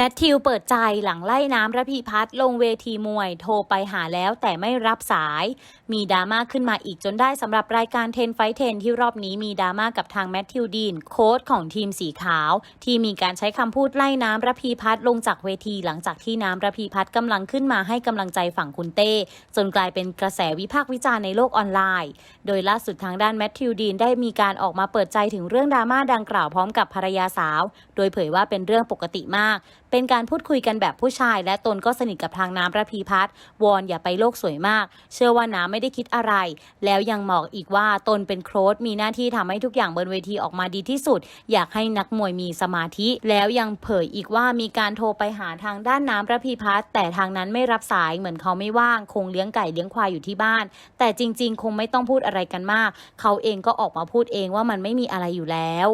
แมทธิวเปิดใจหลังไล่น้ำระพีพัฒน์ลงเวทีมวย โทรไปหาแล้วแต่ไม่รับสาย มีดราม่าขึ้นมาอีกจนได้สำหรับรายการเทนไฟเทนที่รอบนี้มีดราม่ากับทางแมทธิวดีนโค้ชของทีมสีขาว ที่มีการใช้คำพูดไล่น้ำระพีพัฒน์ลงจากเวทีหลังจากที่น้ำระพีพัฒน์กำลังขึ้นมาให้กำลังใจฝั่งคุณเต้จนกลายเป็นกระแสวิพากษ์วิจารณ์ในโลกออนไลน์ โดยล่าสุดทางด้านแมทธิวดีนได้มีการออกมาเปิดใจถึงเรื่องดราม่าดังกล่าวพร้อมกับภรรยาสาว โดยเผยว่าเป็นเรื่องปกติมากเป็นการพูดคุยกันแบบผู้ชาย และตนก็สนิทกับทางน้ำระพีพัฒน์วอนอย่าไปโลกสวยมาก เชื่อว่าน้ำไม่ได้คิดอะไร แล้วยังบอกอีกว่าตนเป็นโค้ชมีหน้าที่ทำให้ทุกอย่างบนเวทีออกมาดีที่สุด อยากให้นักมวยมีสมาธิ แล้วยังเผยอีกว่ามีการโทรไปหาทางด้านน้ำระพีพัฒน์แต่ทางนั้นไม่รับสายเหมือนเขาไม่ว่างคงเลี้ยงไก่เลี้ยงควายอยู่ที่บ้าน แต่จริง ๆ คงไม่ต้องพูดอะไรกันมาก เขาเองก็ออกมาพูดเองว่ามันไม่มีอะไรอยู่แล้ว